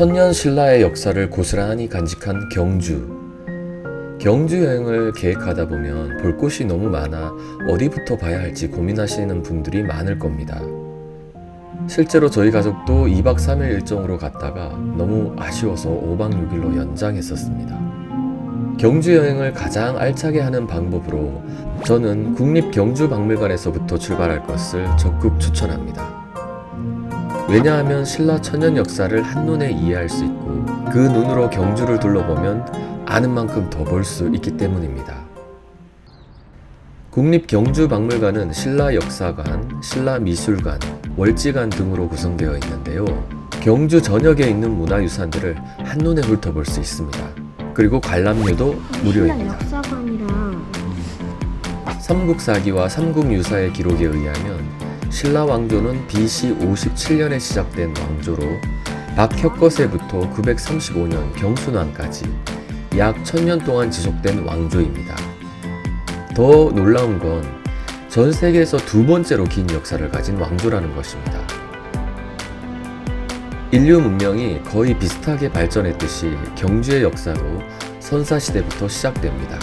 천년 신라의 역사를 고스란히 간직한 경주. 경주 여행을 계획하다 보면 볼 곳이 너무 많아 어디부터 봐야 할지 고민하시는 분들이 많을 겁니다. 실제로 저희 가족도 2박 3일 일정으로 갔다가 너무 아쉬워서 5박 6일로 연장했었습니다. 경주 여행을 가장 알차게 하는 방법으로 저는 국립경주박물관에서부터 출발할 것을 적극 추천합니다. 왜냐하면 신라 천년 역사를 한눈에 이해할 수 있고 그 눈으로 경주를 둘러보면 아는 만큼 더 볼 수 있기 때문입니다. 국립경주박물관은 신라 역사관, 신라 미술관, 월지관 등으로 구성되어 있는데요. 경주 전역에 있는 문화유산들을 한눈에 훑어볼 수 있습니다. 그리고 관람료도 무료입니다. 삼국사기와 삼국유사의 기록에 의하면 신라 왕조는 BC 57년에 시작된 왕조로 박혁거세부터 935년 경순왕까지 약 1000년 동안 지속된 왕조입니다. 더 놀라운 건 전 세계에서 두 번째로 긴 역사를 가진 왕조라는 것입니다. 인류 문명이 거의 비슷하게 발전했듯이 경주의 역사도 선사시대부터 시작됩니다.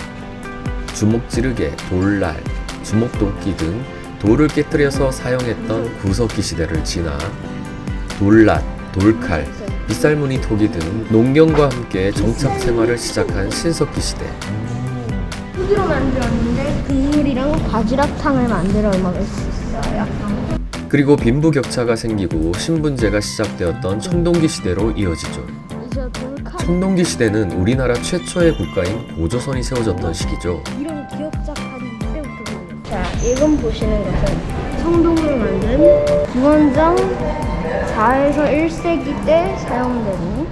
주먹지르개, 돌날, 주먹 도끼 등 돌을 깨뜨려서 사용했던 구석기 시대를 지나 돌랏, 돌칼, 빗살무늬 토기 등 농경과 함께 정착 생활을 시작한 신석기 시대. 토기로 만들었는데 국물이랑 바지락탕을 만들어 먹을 수 있어요. 그리고 빈부격차가 생기고 신분제가 시작되었던 청동기 시대로 이어지죠. 청동기 시대는 우리나라 최초의 국가인 고조선이 세워졌던 시기죠. 이건 보시는 것은 성동을 만든 기원전 4에서 1세기 때 사용되는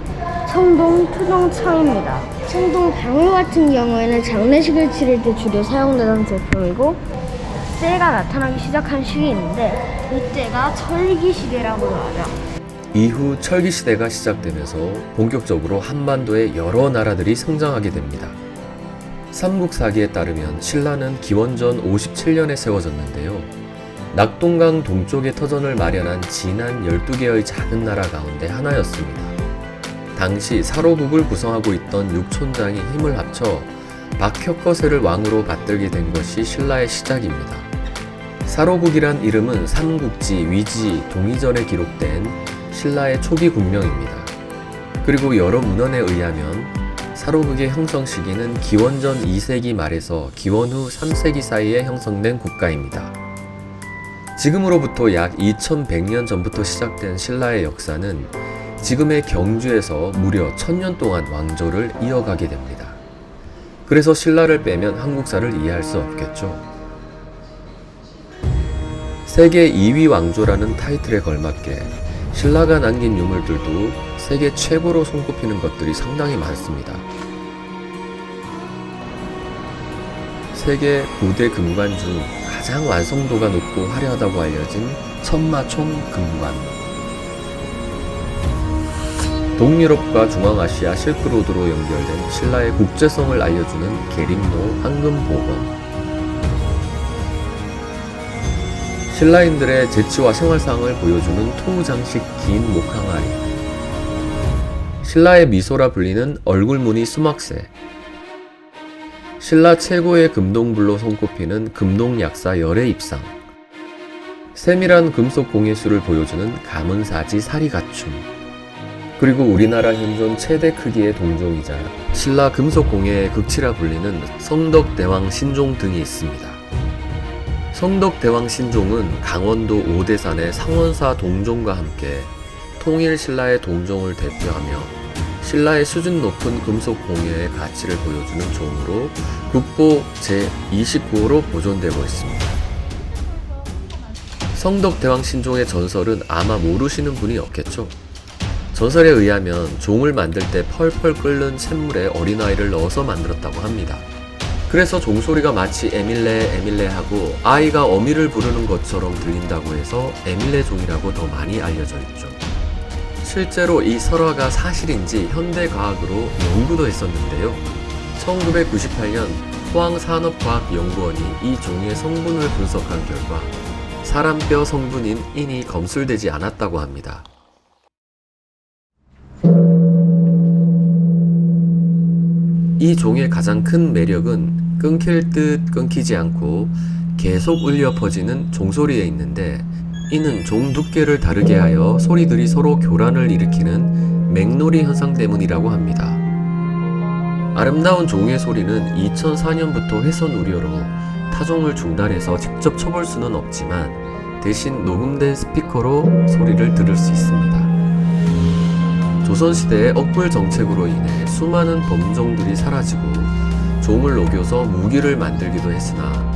청동 투정창입니다. 청동 방울 같은 경우에는 장례식을 치를 때 주로 사용되던 제품이고 때가 나타나기 시작한 시기인데 이때가 철기 시대라고 하죠. 이후 철기 시대가 시작되면서 본격적으로 한반도의 여러 나라들이 성장하게 됩니다. 삼국사기에 따르면 신라는 기원전 57년에 세워졌는데요. 낙동강 동쪽에 터전을 마련한 진한 12개의 작은 나라 가운데 하나였습니다. 당시 사로국을 구성하고 있던 육촌장이 힘을 합쳐 박혁거세를 왕으로 받들게 된 것이 신라의 시작입니다. 사로국이란 이름은 삼국지, 위지, 동이전에 기록된 신라의 초기 국명입니다. 그리고 여러 문헌에 의하면 사로국의 형성 시기는 기원전 2세기 말에서 기원 후 3세기 사이에 형성된 국가입니다. 지금으로부터 약 2100년 전부터 시작된 신라의 역사는 지금의 경주에서 무려 1000년 동안 왕조를 이어가게 됩니다. 그래서 신라를 빼면 한국사를 이해할 수 없겠죠. 세계 2위 왕조라는 타이틀에 걸맞게 신라가 남긴 유물들도 세계 최고로 손꼽히는 것들이 상당히 많습니다. 세계 9대 금관 중 가장 완성도가 높고 화려하다고 알려진 천마총 금관. 동유럽과 중앙아시아 실크로드로 연결된 신라의 국제성을 알려주는 계림노 황금보검. 신라인들의 재치와 생활상을 보여주는 토장식 긴 목항아리. 신라의 미소라 불리는 얼굴무늬 수막새. 신라 최고의 금동불로 손꼽히는 금동약사 열의 입상. 세밀한 금속 공예술을 보여주는 가문사지 사리가춤. 그리고 우리나라 현존 최대 크기의 동종이자 신라 금속 공예의 극치라 불리는 성덕대왕 신종 등이 있습니다. 성덕대왕 신종은 강원도 오대산의 상원사 동종과 함께 통일 신라의 동종을 대표하며 신라의 수준 높은 금속 공예의 가치를 보여주는 종으로 국보 제29호로 보존되고 있습니다. 성덕대왕 신종의 전설은 아마 모르시는 분이 없겠죠? 전설에 의하면 종을 만들 때 펄펄 끓는 샘물에 어린아이를 넣어서 만들었다고 합니다. 그래서 종소리가 마치 에밀레 에밀레 하고 아이가 어미를 부르는 것처럼 들린다고 해서 에밀레 종이라고 더 많이 알려져 있죠. 실제로 이 설화가 사실인지 현대과학으로 연구도 했었는데요. 1998년 포항산업과학연구원이 이 종의 성분을 분석한 결과 사람 뼈 성분인 인이 검출되지 않았다고 합니다. 이 종의 가장 큰 매력은 끊길 듯 끊기지 않고 계속 울려 퍼지는 종소리에 있는데 이는 종 두께를 다르게 하여 소리들이 서로 교란을 일으키는 맹놀이 현상 때문이라고 합니다. 아름다운 종의 소리는 2004년부터 회선 우려로 타종을 중단해서 직접 쳐볼 수는 없지만 대신 녹음된 스피커로 소리를 들을 수 있습니다. 조선시대의 억불 정책으로 인해 수많은 범종들이 사라지고 종을 녹여서 무기를 만들기도 했으나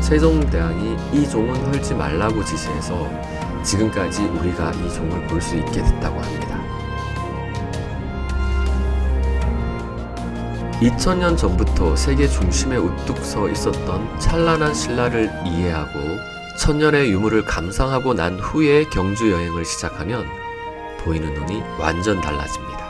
세종대왕이 이 종은 헐지 말라고 지시해서 지금까지 우리가 이 종을 볼 수 있게 됐다고 합니다. 2000년 전부터 세계 중심에 우뚝 서 있었던 찬란한 신라를 이해하고 천년의 유물을 감상하고 난 후에 경주 여행을 시작하면 보이는 눈이 완전 달라집니다.